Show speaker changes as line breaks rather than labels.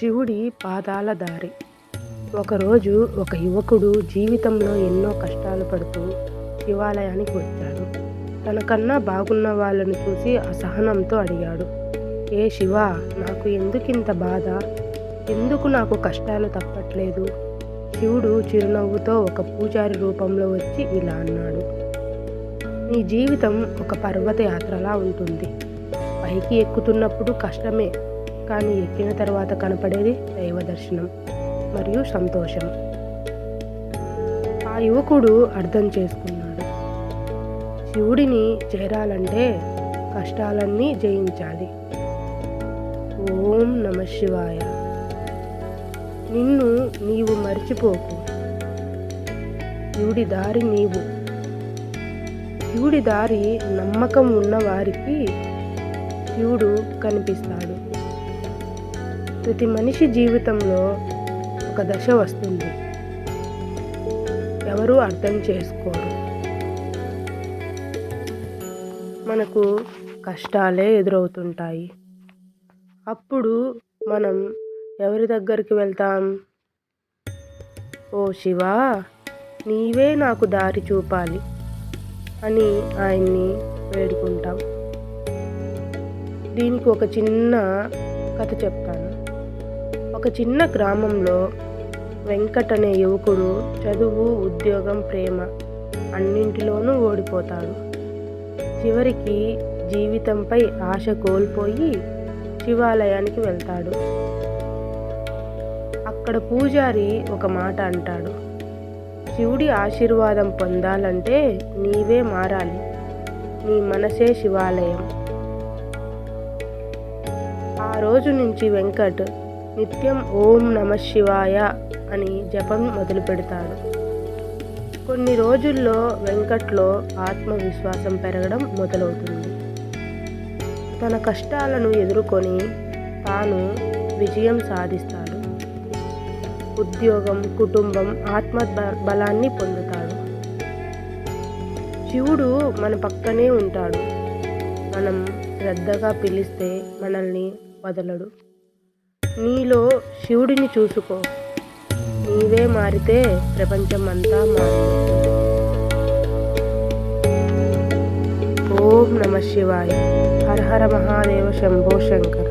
శివుడి పాదాల దారి. ఒకరోజు ఒక యువకుడు జీవితంలో ఎన్నో కష్టాలు పడుతూ శివాలయానికి వచ్చాడు. తనకన్నా బాగున్న వాళ్ళని చూసి అసహనంతో అడిగాడు ఏ శివ నాకు ఎందుకింత బాధ? ఎందుకు నాకు కష్టాలు తప్పట్లేదు? శివుడు చిరునవ్వుతో ఒక పూజారి రూపంలో వచ్చి ఇలా అన్నాడు నీ జీవితం ఒక పర్వత యాత్రలా ఉంటుంది. పైకి ఎక్కుతున్నప్పుడు కష్టమే. కానీ ఎక్కిన తర్వాత కనపడేది దైవ దర్శనం మరియు సంతోషం. ఆ యువకుడు అర్థం చేసుకున్నాడు. శివుడిని చేరాలంటే కష్టాలన్నీ జయించాలి. ఓం నమ శివాయ. నిన్ను నీవు మర్చిపోకు. శివుడి దారి నీవు. శివుడి దారి నమ్మకం ఉన్నవారికి శివుడు కనిపిస్తాడు. ప్రతి మనిషి జీవితంలో ఒక దశ వస్తుంది. ఎవరు అర్థం చేసుకోరు. మనకు కష్టాలే ఎదురవుతుంటాయి. అప్పుడు మనం ఎవరి దగ్గరికి వెళ్తాం? ఓ శివా నీవే నాకు దారి చూపాలి అని ఆయన్ని వేడుకుంటాం. దీనికి ఒక చిన్న కథ చెప్తాను. ఒక చిన్న గ్రామంలో వెంకట్ అనే యువకుడు చదువు ఉద్యోగం ప్రేమ అన్నింటిలోనూ ఓడిపోతాడు. చివరికి జీవితంపై ఆశ కోల్పోయి శివాలయానికి వెళ్తాడు. అక్కడ పూజారి ఒక మాట అంటాడు. శివుడి ఆశీర్వాదం పొందాలంటే నీవే మారాలి. నీ మనసే శివాలయం ఆ రోజు నుంచి వెంకట్ నిత్యం ఓం నమ శివాయ అని జపం మొదలు పెడతాడు కొన్ని రోజుల్లో వెంకట్లో ఆత్మవిశ్వాసం పెరగడం మొదలవుతుంది. తన కష్టాలను ఎదుర్కొని తాను విజయం సాధిస్తాడు. ఉద్యోగం కుటుంబం ఆత్మ బలాన్ని పొందుతాడు. శివుడు మన పక్కనే ఉంటాడు. మనం శ్రద్ధగా పిలిస్తే మనల్ని వదలడు. నీలో శివుడిని చూసుకో. నీవే మారితే ప్రపంచం అంతా మారుతుంది ఓం నమ శివాయ. హర హర మహాదేవ శంభో శంకర.